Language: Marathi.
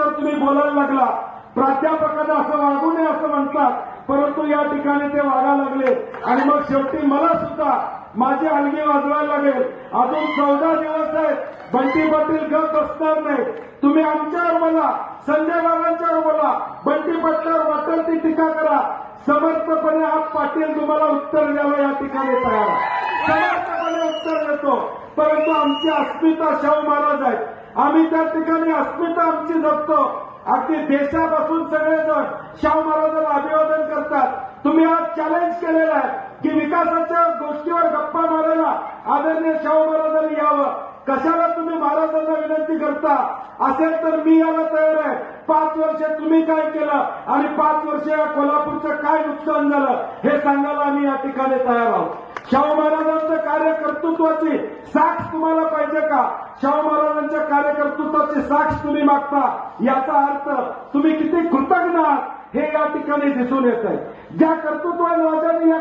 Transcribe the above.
विषयावर तुम्ही बोलायला लागला. प्राध्यापकांना असं वागू नये असं म्हणतात परंतु या ठिकाणी ते वागायला लागले. आणि मग शेवटी मला सुद्धा माझी अलगी वाजवायला लागेल. अजून चौदा दिवस आहेत बंटी पाटील गप बसणार नाही. तुम्ही आमच्यावर बोला संजय बाबांच्यावर बोला. बंटी पाटलावर वाटेल ती टीका करा. समर्थपणे हा पाटील तुम्हाला उत्तर द्यावं या ठिकाणी तयार आहे. उत्तर परंतु आमची अस्मिता शाहू महाराज आहेत. आम्ही त्या ठिकाणी अस्मिता आमची जपतो. अगदी देशापासून सगळेजण शाहू महाराजांना अभिवादन करतात. तुम्ही आज चॅलेंज केलेला आहे की विकासाच्या गोष्टीवर गप्पा मारायला आदरणीय शाहू महाराजांनी यावं. कशाला तुम्ही महाराजांना विनंती करता? असेल तर मी याला तयार आहे. पाच वर्ष तुम्ही काय केलं आणि पाच वर्ष या कोल्हापूरचं काय नुकसान झालं हे सांगायला आम्ही या ठिकाणी तयार आहोत. शाहू महाराज कार्य कर्तृत्वाची साक्ष तुम्हाला पाहिजे का? शाहू महाराजांच्या कार्यकर्तृत्वाची साक्ष तुम्ही मागता. याचा अर्थ तुम्ही किती कृतज्ञ आहात हे या ठिकाणी दिसून येत आहे ज्या कर्तृत्व राजांनी या